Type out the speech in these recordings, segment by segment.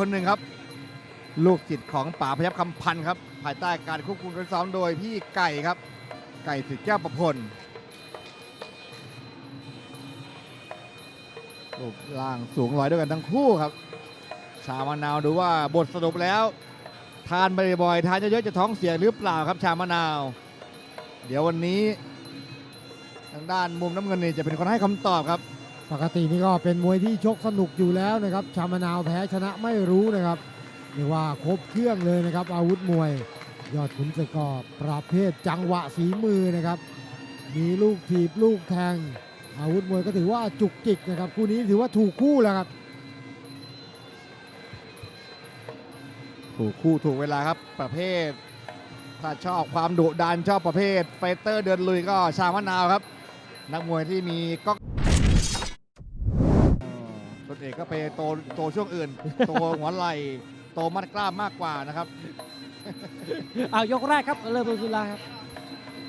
คนหนึ่งครับ ลูกศิษย์ของป๋าพยับคำพันธ์ครับ ภายใต้การควบคุมการซ้อมโดยพี่ไก่ครับ ไก่สิทธิ์แก้วประพลรูปร่างสูงลอยด้วยกันทั้งคู่ครับ ชามะนาวดูว่าบทสรุปแล้ว ทานบ่อยๆทานเยอะๆจะท้องเสียหรือเปล่าครับ ชามะนาว เดี๋ยววันนี้ ทางด้านมุมน้ำเงินนี่จะเป็นคนให้คำตอบครับ ปกตินี่ก็เป็นมวยที่ชกสนุกอยู่แล้วนะครับชามะนาวแพ้ชนะไม่รู้นะครับเรียกว่าครบเครื่องเลยนะครับ อาวุธมวย ยอดขุนศึกก็ประเภทจังหวะฝีมือนะครับ มีลูกถีบลูกแทง อาวุธมวยก็ถือว่าจุกจิกนะครับ คู่นี้ถือว่าถูกคู่แล้วครับ ถูกคู่ถูกเวลาครับประเภท ถ้าชอบความดุดันชอบประเภทไฟเตอร์เดินลุยก็ชามะนาวครับ นักมวยที่มีก๊อก กก็ไปโตโตช่วงอื่น โตหัวไหล่โตมัดกล้ามมากกว่านะครับ เอายกแรกครับเริ่มต้นขึ้นแล้วครับ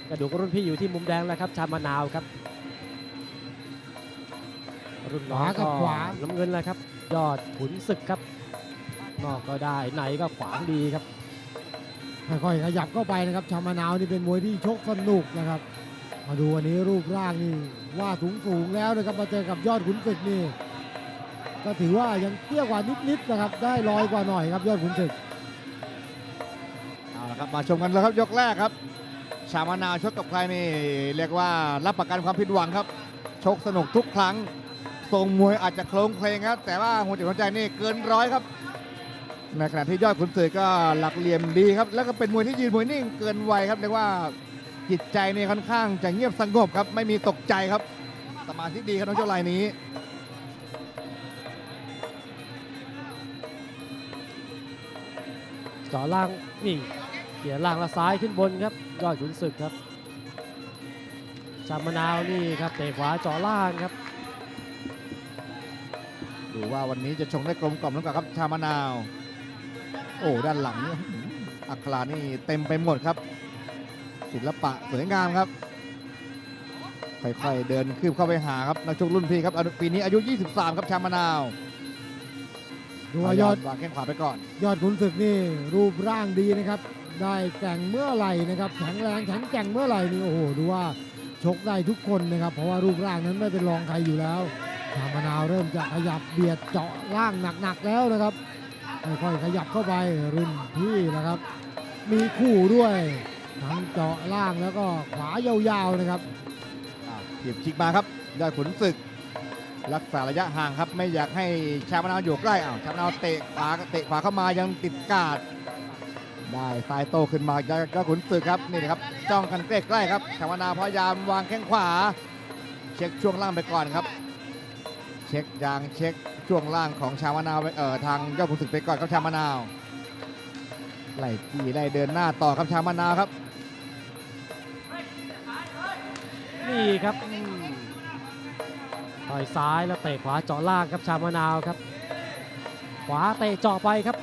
กระดูกรุ่นพี่อยู่ที่มุมแดงแล้วครับชามะนาวครับ รุ่นน้องขวากับขวา น้ำเงินเลยครับ ยอดขุนศึกครับ นอกก็ได้ในก็ขวางดีครับค่อยๆขยับเข้าไปนะครับชามะนาวนี่เป็นมวยที่ชกสนุกนะครับ มาดูวันนี้รูปร่างนี่ว่าสูงสูงๆแล้วนะครับมาเจอกับยอดขุนศึกนี่ ก็ถือว่ายังเตี้ยกว่านิดๆนะครับ ได้ลอยกว่าหน่อยครับยอดขุนศึกเอาละครับมาชมกันเลยครับยกแรกครับ ชามะนาวชกกับใครนี่เรียกว่ารับประกันความผิดหวังครับ ชกสนุกทุกครั้งทรงมวยอาจจะโคลงเพลงครับ แต่ว่าหัวจิตหัวใจนี่เกินร้อยครับในขณะที่ยอดขุนศึกก็หลักเหลี่ยมดีครับ แล้วก็เป็นมวยที่ยืนมวยนิ่งเกินวัยครับเรียกว่าจิตใจนี่ค่อนข้างจะเงียบสงบครับ ไม่มีตกใจครับ สมาธิดีครับน้องเจ้าลายนี้ จาะล่างนี่เขี่ยล่างและซ้ายขึ้นบนครับยอดขุนศึกครับชามนาวนี่ครับเตะขวาเจาะล่างครับ ดูว่าวันนี้จะชงได้กลมกล่อมหรือเปล่าครับชามะนาว โอ้ด้านหลังนี่อื้อหืออัครานี่เต็มไปหมดครับ ศิลปะสวยงามครับ ค่อยๆเดินคืบเข้าไปหาครับนักชกรุ่นพี่ครับอายุปีนี้อายุ 23 ครับชามะนาว ดูว่ายอดวางแข้งขวาไปก่อน ยอดขุนศึกนี่รูปร่างดีนะครับ ได้แกร่งเมื่อไหร่นะครับแข็งแรงแข็งแกร่งเมื่อไหร่นี่โอ้โหดูว่าชกได้ทุกคนนะครับ เพราะว่ารูปร่างนั้นไม่เป็นรองใครอยู่แล้วชามะนาวเริ่มจะขยับเบียดเจาะล่างหนักๆแล้วนะครับค่อยๆขยับเข้าไปรุ่นพี่นะครับ มีคู่ด้วยทั้งเจาะล่างแล้วก็ขวายาวๆนะครับอ้าวถีบชิกมาครับยอดขุนศึก รักษาระยะห่างครับ ไม่อยากให้ชามะนาวอยู่ใกล้อ้าวชามะนาวเตะขวาเตะขวาเข้ามายังติดกาดได้ซ้ายโตขึ้นมายอดขุนศึกครับนี่นะครับจ้องกันใกล้ๆครับชามะนาวพยายามวางแข้งขวา เช็คช่วงล่างไปก่อนครับ เช็คยางเช็คช่วงล่างของชามะนาเอ่อทางยอดขุนศึกไปก่อนครับชามะนาวไล่กี่ไล่เดินหน้าต่อครับชามะนาวครับ นี่ครับ ต่อยซ้ายแล้วเตะขวาเจาะล่างครับชามะนาวครับ ขวาเตะเจาะไปครับ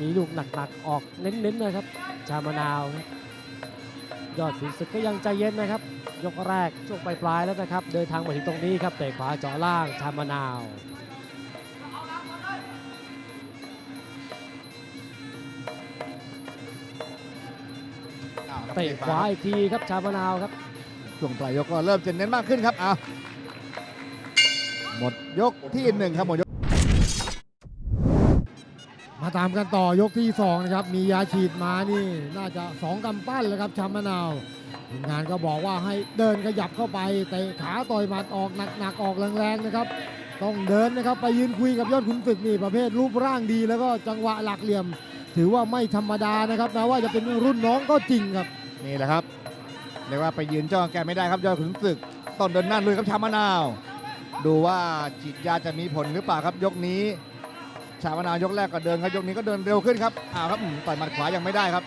มีลูกหนักๆออกเน้นๆนะครับ ชามะนาว ยอดขุนศึกก็ยังใจเย็นนะครับ ยกแรกช่วงปลายๆแล้วนะครับ เดินทางมาถึงตรงนี้ครับเตะขวาเจาะล่างชามะนาวเตะขวาอีกทีครับชามะนาวครับ ช่วงปลายยกก็เริ่มจะเน้นมากขึ้นครับเอาหมดยกที่หนึ่งครับหมดยก มาตามกันต่อยกที่สองนะครับ มียาฉีดมานี่น่าจะสองกำปั้นแล้วครับชามะนาวทีมงานก็บอกว่าให้เดินขยับเข้าไปเตะขาต่อยหมัดออกหนักๆออกแรงๆนะครับ ต้องเดินนะครับไปยืนคุยกับยอดขุนศึกนี่ประเภทรูปร่างดี แล้วก็จังหวะหลักเหลี่ยม ถือว่าไม่ธรรมดานะครับแม้ว่าจะเป็นรุ่นน้องก็จริงครับนี่แหละครับ เรียกว่าไปยืนจ้องแกไม่ได้ครับยอดขุนศึก ต้นเดินหน้าลุยครับชามะนาว ดูว่าฉีดยาจะมีผลหรือเปล่าครับยกนี้ ชามะนาวยกแรกก็เดินครับยกนี้ก็เดินเร็วขึ้นครับอ้าวครับต่อยหมัดขวายังไม่ได้ครับ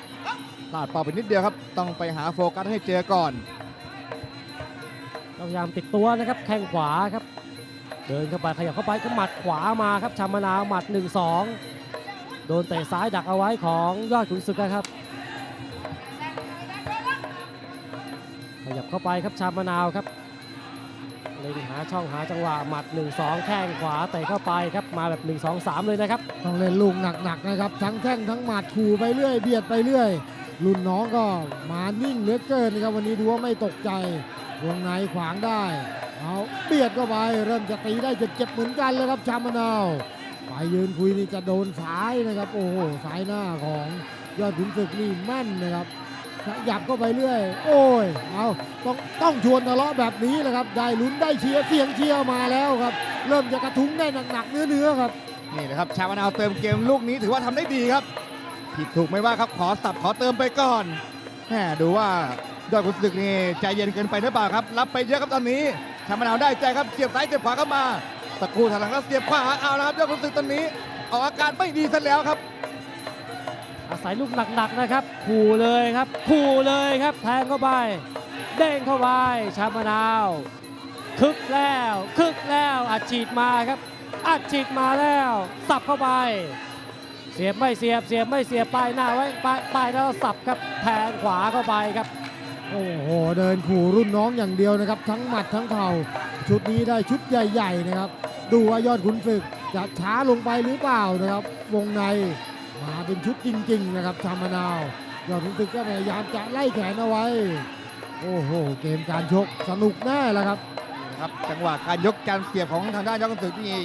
พลาดเป่าไปนิดเดียวครับ ต้องไปหาโฟกัสให้เจอก่อนพยายามติดตัวนะครับแข้งขวาครับ เดินเข้าไปขยับเข้าไปก็หมัดขวามาครับชามะนาวหมัด 1 2 โดนเตะซ้ายดักเอาไว้ของยอดขุนศึกนะครับ ยับเข้าไปครับชามะนาวครับเล็งหาช่องหาจังหวะหมัด 1 2 แข้งขวาเตะเข้าไปครับมาแบบ 1 2 3 เลยนะครับต้องเล่นลูกหนักๆนะครับ ทั้งแข้งทั้งหมัดขู่ไปเรื่อยเบียดไปเรื่อย รุ่นน้องก็มานิ่งเหลือเกินนะครับวันนี้ดูว่าไม่ตกใจวงในขวางได้เอาเบียดเข้าไปเริ่มจะตีได้เจ็บๆเหมือนกันเลยครับชามะนาวไปยืนคุยนี่จะโดนซ้ายนะครับ โอ้โหซ้ายหน้าของยอดขุนศึกนี่แม่นนะครับ ขยับเข้าไปเรื่อย โอ้ย เอาต้องต้องชวนทะเลาะแบบนี้แหละครับ ได้ลุ้นได้เชียร์เสียงเชียร์มาแล้วครับ เริ่มจะกระทุ้งได้หนักๆเนื้อๆครับ นี่นะครับชามะนาวเติมเกมลูกนี้ถือว่าทำได้ดีครับ ผิดถูกไม่ว่าครับขอสับขอเติมไปก่อนแหมดูว่ายอดขุนศึกนี่ใจเย็นเกินไปหรือเปล่าครับ รับไปเยอะครับตอนนี้ชามะนาวได้ใจครับเสียบซ้ายเสียบขวาเข้ามาตะกครูถอยหลังแล้วเสียบขวาเอาละครับยอดขุนศึกตอนนี้ออกอาการไม่ดีซะแล้วครับ อาศัยลูกหนักๆนะครับ ขู่เลยครับขู่เลยครับแทงเข้าไป เด้งเข้าไปชามะนาวคึกแล้วคึกแล้วอัดฉีดมาครับ อัดฉีดมาแล้ว สับเข้าไป เสียบไม่เสียบเสียบไม่เสียบป้ายหน้าไว้ป้ายป้ายแล้วสับครับแทงขวาเข้าไปครับโอ้โหเดินขู่รุ่นน้องอย่างเดียวนะครับ ทั้งหมัดทั้งเข่าชุดนี้ได้ชุดใหญ่ ๆนะครับ ดูว่ายอดขุนศึกจะช้าลงไปหรือเปล่านะครับ วงใน มาเป็นชุดจริง ๆ นะครับชามะนาว ยอดขุนศึกก็พยายามจะไล่แขนเอาไว้ โอ้โห เกมการชกสนุกแน่ล้วครับนะครับ จังหวะการยกการเสียบของทางด้านยอดขุนศึกนี่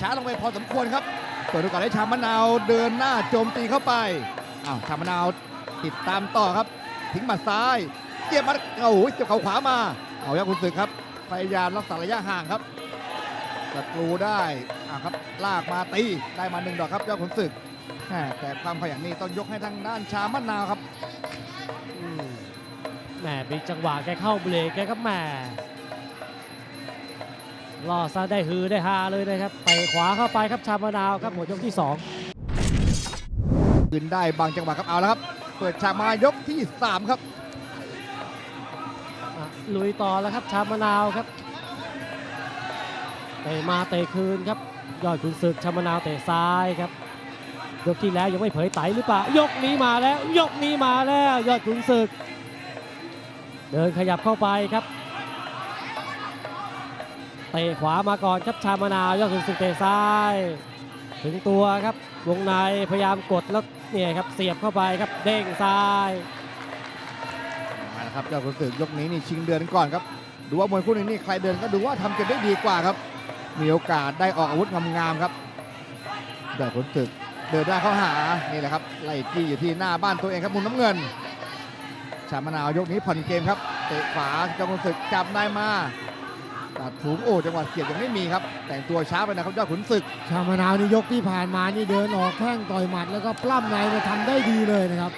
ช้าลงไปพอสมควรครับ เปิดโอกาสให้ชามะนาวเดินหน้าโจมตีเข้าไป อ้าวชามะนาวติดตามต่อครับ ทิ้งหมัดซ้ายเสียบมาโอ้โหเสียบเข่าขวามา เอายอดขุนศึกครับ พยายามรักษาระยะห่างครับศัตรูได้อ่าครับ ลากมาตี ได้มาหนึ่งดอกครับยอดขุนศึก แหม่แต่ความขยันนี่ต้องยกให้ทางด้านชามะนาวครับอืมแหมมีจังหวะแกเข้าเบรกแกก็แหมล่อซะได้ฮือได้ฮาเลยนะครับเตะขวาเข้าไปครับชามะนาวครับหมดยกที่สองยืนได้บางจังหวะครับเอาแล้วครับ เปิดฉากมายกที่ 3 ครับอะลุยต่อแล้วครับชามะนาวครับเตะมาเตะคืนครับยอดขุนศึกชามะนาวเตะซ้ายครับ ยกที่แล้วยังไม่เผยไตหรือเปล่า ยกนี้มาแล้ว ยกนี้มาแล้วยอดขุนศึก เดินขยับเข้าไปครับ เตะขวามาก่อนครับชามะนาวยอดขุนศึกเตะซ้าย ถึงตัวครับ วงในพยายามกดแล้วเนี่ยครับเสียบเข้าไปครับเด้งซ้ายมาแล้วครับเจ้าขุนศึกยกนี้นี่ชิงเดินก่อนครับ ดูว่ามวยคู่นี้นี่ใครเดินก็ดูว่าทำเกมได้ดีกว่าครับ มีโอกาสได้ออกอาวุธงามๆครับเจ้าขุนศึก เดินได้เข้าหานี่แหละครับไล่จี้อยู่ที่หน้าบ้านตัวเองครับมุมน้ำเงินชามะนาวยกนี้ผ่อนเกมครับเตะขวาเจ้าขุนศึกจับได้มาตัดถุงโอ้จังหวะเสียบยังไม่มีครับ แต่งตัวช้าไปนะครับเจ้าขุนศึก ชามะนาวนี่ยกที่ผ่านมานี่เดินออกแข้งต่อยหมัดแล้วก็ปล้ำในเนี่ยทำได้ดีเลยนะครับ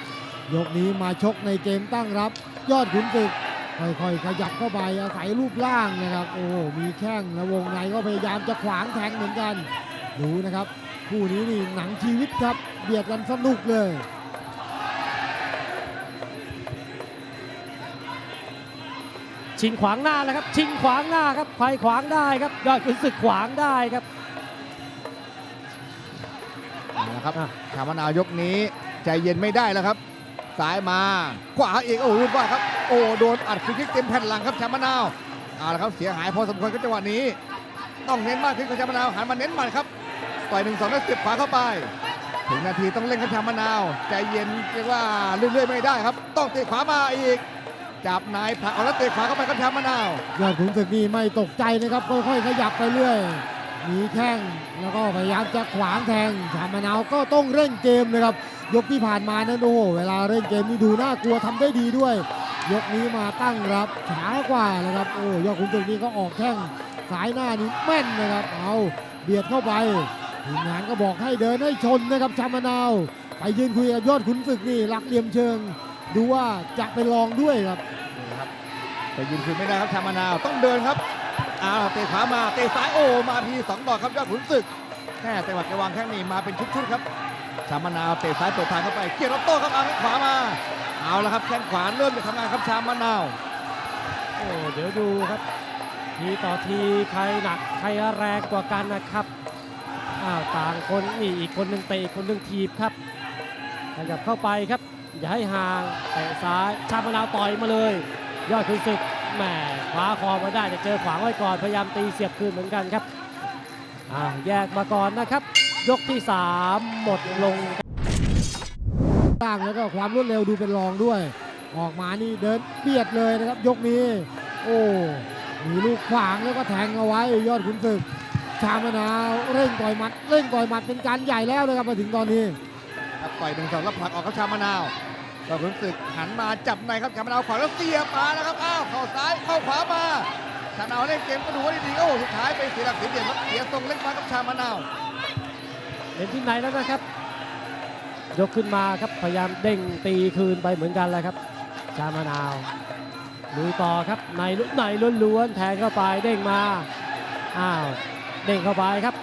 ยกนี้มาชกในเกมตั้งรับ ยอดขุนศึกค่อยๆขยับเข้าไปอาศัยรูปร่างนะครับ โอ้มีแข้งและวงในก็พยายามจะขวางแทงเหมือนกัน ดูนะครับ คู่นี้นี่หนังชีวิตครับเบียดกันสนุกเลยชิงขวางหน้าแล้วครับ ชิงขวางหน้าครับใครขวางได้ครับยอดขุนศึกขวางได้ครับเอาละครับชามะนาวยกนี้ใจเย็นไม่ได้แล้วครับซ้ายมาขวาอีกโอ้รุนว่าครับ โอ้โดนอัดฟรีคิกเต็มแผ่นหลังครับชามะนาวเอาละครับเสียหายพอสมควรครับจังหวะนี้ ต้องเน้นมากขึ้นครับชามะนาวหันมาเน้นหมัดครับ ต่อยหนึ่งสองแล้วเสียบขวาเข้าไป ถึงนาทีต้องเล่นครับชามะนาวใจเย็นเรียกว่าเรื่อยๆไม่ได้ครับ ต้องเตะขวามาอีกจับนายผลักเอาแล้วเตะขวาเข้าไปครับชามะนาวยอดขุนศึกนี่ไม่ตกใจนะครับค่อยๆขยับไปเรื่อยมีแข้งแล้วก็พยายามจะขวางแทงชามะนาวก็ต้องเร่งเกมนะครับ ยกที่ผ่านมานั้นโอ้โหเวลาเร่งเกมนี่ดูน่ากลัวทำได้ดีด้วย ยกนี้มาตั้งรับช้ากว่านะครับโอ้ยอดขุนศึกนี่ก็ออกแข้งสายหน้านี่แม่นนะครับ เอาเบียดเข้าไป ทีมงานก็บอกให้เดินให้ชนนะครับชามะนาวไปยืนคุยกับยอดขุนศึกนี่หลักเหลี่ยมเชิง ดูว่าจะไปลองด้วยครับนี่ครับแต่ยืนคืนไม่ได้ครับชามะนาวต้องเดินครับอ้าวเตะขวามาเตะซ้ายโอ้มาทีสองดอกครับยอดขุนศึกแค่จังหวะแกวางแข้งนี่มาเป็นชุดๆครับชามะนาวเตะซ้ายเปิดทางเข้าไป เกี่ยวรอบโต้ครับเอาแข้งขวามาเอาละครับแข้งขวาเริ่มจะทำงานครับชามะนาวโอ้เดี๋ยวดูครับ ทีต่อทีใครหนักใครแรงกว่ากันนะครับ อ้าวต่างคนนี่อีกคนหนึ่งเตะอีกคนหนึ่งทีบครับขยับเข้าไปครับ อย่าให้ห่างเตะซ้ายชามะนาวต่อยมาเลย ยอดขุนศึกแหมคว้าคอมาได้แต่เจอขวางไว้ก่อนพยายามตีเสียบคืนเหมือนกันครับอ่าแยกมาก่อนนะครับ ยกที่ 3 หมดลงร่างแล้วก็ความรวดเร็วดูเป็นรองด้วย ออกมานี่เดินเบียดเลยนะครับ ยกนี้ โอ้มีลูกขวางแล้วก็แทงเอาไว้ยอดขุนศึก ชามะนาวเร่งต่อยหมัดเร่งต่อยหมัดเป็นการใหญ่แล้วนะครับมาถึงตอนนี้ครับต่อยหนึ่งสองแล้วผลักออกครับชามะนาวก็ขุนศึกหันมาจับในครับชามะนาวขวาแล้วเสียบมาแล้วครับอ้าวเข้าซ้ายเข้าขวามาชามะนาวเล่นเกมก็ดูว่าดีๆโอ้สุดท้ายไปเสียหลักเสียเหลี่ยมครับเสียทรงเล็กน้อยกับชามะนาวเห็นที่ไหนแล้วนะครับ ยกขึ้นมาครับพยายามเด้งตีคืนไปเหมือนกันเลยครับ ชามะนาวลุยต่อครับในลุกในล้วนๆแทงเข้าไปเด้งมาอ้าว เด้งเข้าไปครับ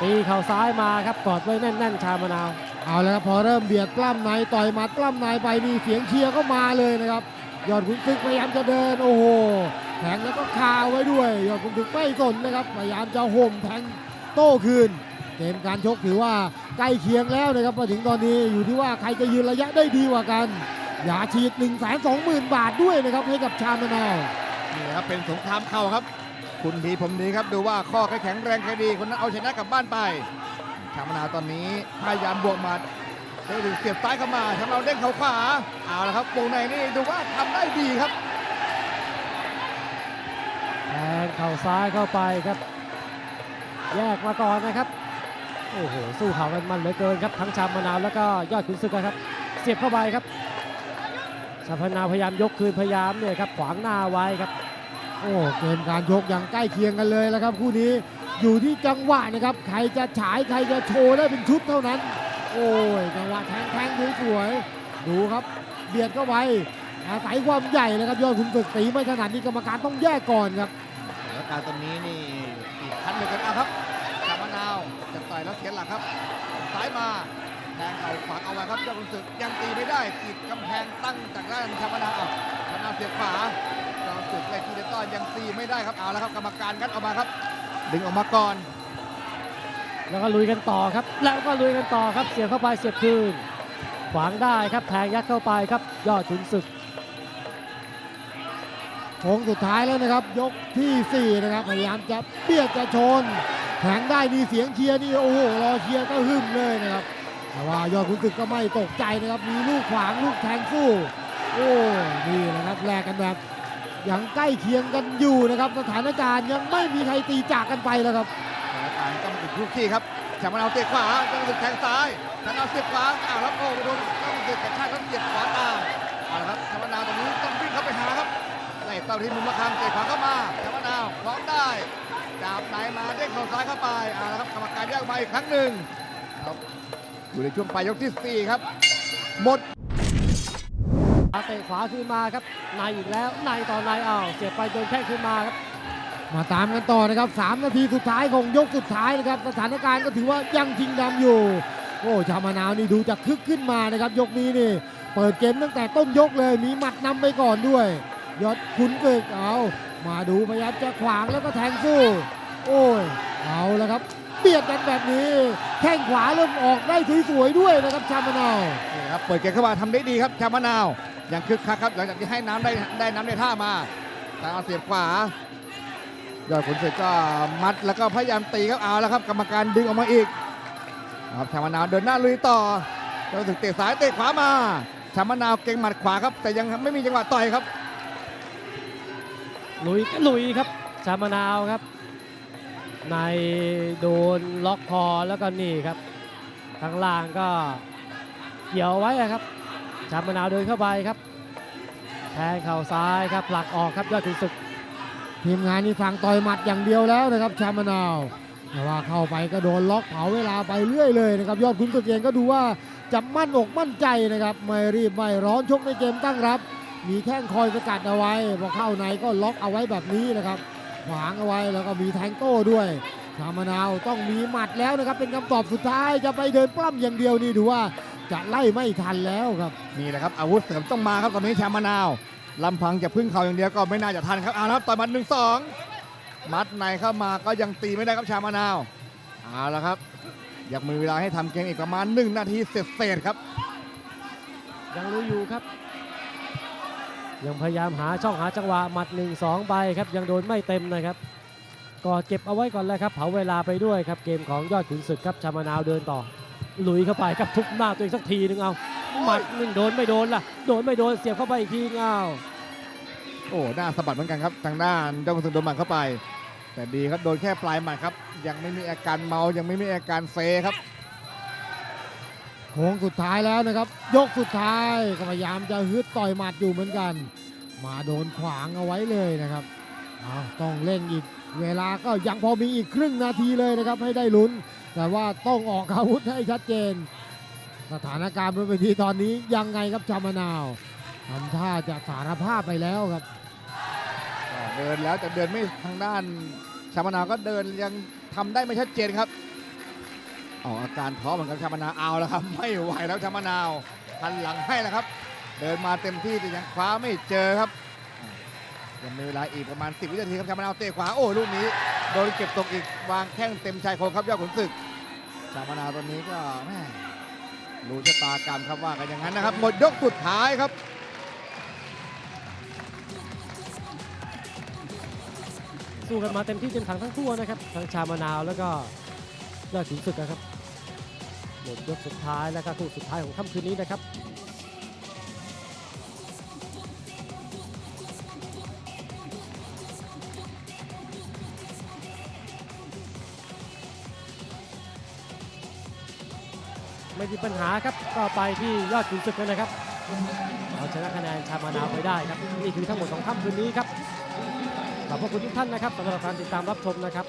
ตีเข่าซ้ายมาครับกอดไว้แน่นๆ ชามะนาว เอาแล้วครับพอเริ่มเบียดกล้ำในต่อยหมัดกล้ำในไปนี่เสียงเชียร์ก็มาเลยนะครับยอดขุนศึกพยายามจะเดินโอ้โหแทงแล้วก็คาไว้ด้วยยอดขุนศึกไม่สนนะครับพยายามจะห่มแทงโต้คืน เกมการชกถือว่าใกล้เคียงแล้วนะครับมาถึงตอนนี้อยู่ที่ว่าใครจะยืนระยะได้ดีกว่ากันอย่าฉีด1 2 0 0 0 0บาทด้วยนะครับให้กับชามะนาวนี่ครับเป็นสงครามเข่าครับ คุณดีผมดีครับดูว่าข้อแข็งแรงใครดีคนนั้นเอาชนะกลับบ้านไปชามนาวตอนนี้พยายามบวกหมัดเด้งเสียบซ้ายเข้ามาชามะนาเด้งเข่าขวาเอาละครับวงในนี่ดูว่าทำได้ดีครับแทงเข่าซ้ายเข้าไปครับ แยกมาก่อนนะครับโอ้โหสู้เข่ากันมันเหลือเกินครับทั้งชามมนาวแล้วก็ยอดขุนศึกนะครับ เสียบเข้าไปครับชามมนาวพยายามยกคืนพยายามเนี่ยครับขวางหน้าไว้ครับ โอ้เกมการชกอย่างใกล้เคียงกันเลยแล้วครับ คู่นี้อยู่ที่จังหวะนะครับ ใครจะฉายใครจะโชว์ได้เป็นชุดเท่านั้น โอ้ยจังหวะแทงแทงสวยๆดูครับเบียดเข้าไปอาศัยความใหญ่นะครับยอดขุนศึกตีไม่ถนัดนี่กรรมการต้องแยกก่อนครับแล้วการตอนนี้นี่อีกคันหนึ่งกันเอาครับชามะนาวจะต่อยแล้วเสียหลักครับซ้ายมาแทงเข่าขวางเอาไว้ครับยอดขุนศึกยังตีไม่ได้ติดกำแพงตั้งจากด้านชามะนาวเอาชามะนาวเสียบขวา ศึกไล่ทีเดต้อนยังตีไม่ได้ครับเอาแล้วครับกรรมการงัดออกมาครับ ดึงออกมาก่อน แล้วก็ลุยกันต่อครับ แล้วก็ลุยกันต่อครับ เสียบเข้าไปเสียบคืน ขวางได้ครับแทงยัดเข้าไปครับ ยอดขุนศึกโค้งสุดท้ายแล้วนะครับ ยกทีสี่4 นะครับพยายามจะเบียดจะชนแทงได้นี่เสียงเชียร์นี่โอ้โหรอเชียร์ก็หึมเลยนะครับ แต่ว่ายอดขุนศึกก็ไม่ตกใจนะครับ มีลูกขวางลูกแทงสู้ โอ้นี่นะครับแลกกันแบบ ยังใกล้เคียงกันอยู่นะครับ สถานการณ์ยังไม่มีใครตีจากกันไปแล้วครับสถานการณ์ต้องติดทุกที่ครับชามะนาเตะขวาต้องสึกแทงซ้ายชามะนาเสียบขวาอ้าวแล้วโอ้โดนต้องสึกกระชากแล้วเสียบขวาตามเอาละครับชามะนาวตอนนี้ต้องวิ่งเข้าไปหาครับไล่เต้าที่มุมมะขามเตะขวาเข้ามาชามะนาวคล้องได้จับไหนมาเด้งเข่าซ้ายเข้าไปเอาละครับกรรมการแยกมาอีกครั้งหนึ่งครับอยู่ในช่วงปลายยกที่สี่ครับหมด เอาเตะขวาขึ้นมาครับในอีกแล้วในต่อในอ้าวเสียบไปโดนแข้งขึ้นมาครับ มาตามกันต่อนะครับ3นาทีสุดท้ายของยกสุดท้ายนะครับสถานการณ์ก็ถือว่ายังชิงดำอยู่ โอ้ชาวมะนาวนี่ดูจะคึกขึ้นมานะครับ ยกนี้นี่ เปิดเกมตั้งแต่ต้นยกเลยมีหมัดนำไปก่อนด้วย ยอดขุนศึกเอามาดูพยายามจะขวางแล้วก็แทงสู้ โอ้ยเอาแล้วครับเบียดกันแบบนี้แข้งขวาเริ่มออกได้สวยๆด้วยนะครับชาวมะนาวนี่ครับเปิดเกมเข้ามาทำได้ดีครับชามะนาว ยังคึกคักครับหลังจากที่ให้น้ำได้ได้น้ำได้ท่ามาทางเอาเสียบขวายอดขุนศึกก็มัดแล้วก็พยายามตีครับเอาแล้วครับ กรรมการดึงออกมาอีกครับชามะนาวเดินหน้าลุยต่อยอดขุนศึกเตะซ้ายเตะขวามาชามะนาวเก่งหมัดขวาครับ แต่ยังไม่มีจังหวะต่อยครับลุยก็ลุยครับชามะนาวครับในโดนล็อกคอแล้วก็นี่ครับข้างล่างก็เกี่ยวไว้ครับ ชามะนาวเดินเข้าไปครับ แทงเข่าซ้ายครับผลักออกครับยอดขุนศึกทีมงานนี่สั่งต่อยหมัดอย่างเดียวแล้วนะครับชามะนาวแต่ว่าเข้าไปก็โดนล็อกเผาเวลาไปเรื่อยเลยนะครับยอดขุนศึกเองก็ดูว่าจะมั่นอกมั่นใจนะครับไม่รีบไม่ร้อนชกในเกมตั้งรับ มีแข้งคอยสกัดเอาไว้พอเข้าในก็ล็อกเอาไว้แบบนี้นะครับขวางเอาไว้แล้วก็มีแทงโต้ด้วยชามะนาวต้องมีหมัดแล้วนะครับเป็นคำตอบสุดท้ายจะไปเดินปล้ำอย่างเดียวนี่ดูว่า จะไล่ไม่ทันแล้วครับ นี่แหละครับอาวุธเสริมต้องมาครับตอนนี้ชามะนาวลำพังจะพึ่งเขาอย่างเดียวก็ไม่น่าจะทันครับเอาละครับต่อยหมัดหนึ่งสองมัดในเข้ามาก็ยังตีไม่ได้ครับชามะนาวเอาละครับอยากมีเวลาให้ทำเกมอีกประมาณ 1 นาทีเสร็จๆครับ ยังรู้อยู่ครับ ยังพยายามหาช่องหาจังหวะหมัด1 2ไปครับ ยังโดนไม่เต็มนะครับก็เก็บเอาไว้ก่อนแล้วครับเผาเวลาไปด้วยครับเกมของยอดขุนศึกครับชามะนาวเดินต่อ ลุยเข้าไปครับทุบหน้าตัวเองสักทีนึงเอาหมัดหนึ่งโดนไม่โดนล่ะโดนไม่โดนเสียบเข้าไปอีกทีเงาโอ้หน้าสะบัดเหมือนกันครับทางด้านเจ้าคุณศึกโดนหมัดเข้าไป แต่ดีครับโดนแค่ปลายหมัดครับ ยังไม่มีอาการเมายังไม่มีอาการเซครับโค้งสุดท้ายแล้วนะครับ ยกสุดท้ายก็พยายามจะฮึดต่อยหมัดอยู่เหมือนกัน มาโดนขวางเอาไว้เลยนะครับเอาต้องเร่งอีกเวลาก็ยังพอมีอีกครึ่งนาทีเลยนะครับให้ได้ลุ้น แต่ว่าต้องออกอาวุธให้ชัดเจน สถานการณ์บนเวทีตอนนี้ยังไงครับชามะนาวทำท่าจะสารภาพไปแล้วครับ เดินแล้วแต่เดินไม่ทางด้านชามะนาวก็เดินยังทำได้ไม่ชัดเจนครับออกอาการท้อเหมือนกันชามะนาวเอาแล้วครับ ไม่ไหวแล้วชามะนาวหันหลังให้แล้วครับ เดินมาเต็มที่แต่ยังคว้าไม่เจอครับยังมีเวลาอีกประมาณ 10 วินาทีครับชามะนาวเตะขวาโอ้ลูกนี้โดนเก็บตกอีกวางแข้งเต็มชายโครงครับยอดขุนศึก ชามะนาวตอนนี้ก็แม่รู้ชะตากรรมครับว่ากันอย่างนั้นนะครับ หมดยกสุดท้ายครับสู้กันมาเต็มที่เต็มถังทั้งคู่นะครับทั้งชามะนาวแล้วก็ยอดขุนศึกนะครับหมดยกสุดท้ายแล้วก็คู่สุดท้ายของค่ำคืนนี้นะครับ ไม่มีปัญหาครับ ก็ไปที่ยอดขุนศึกเลยนะครับเอาชนะคะแนนชามานาวไปได้ครับ นี่คือทั้งหมดของค่ำคืนนี้ครับขอบพระคุณทุกท่านนะครับสำหรับการติดตามรับชมนะครับ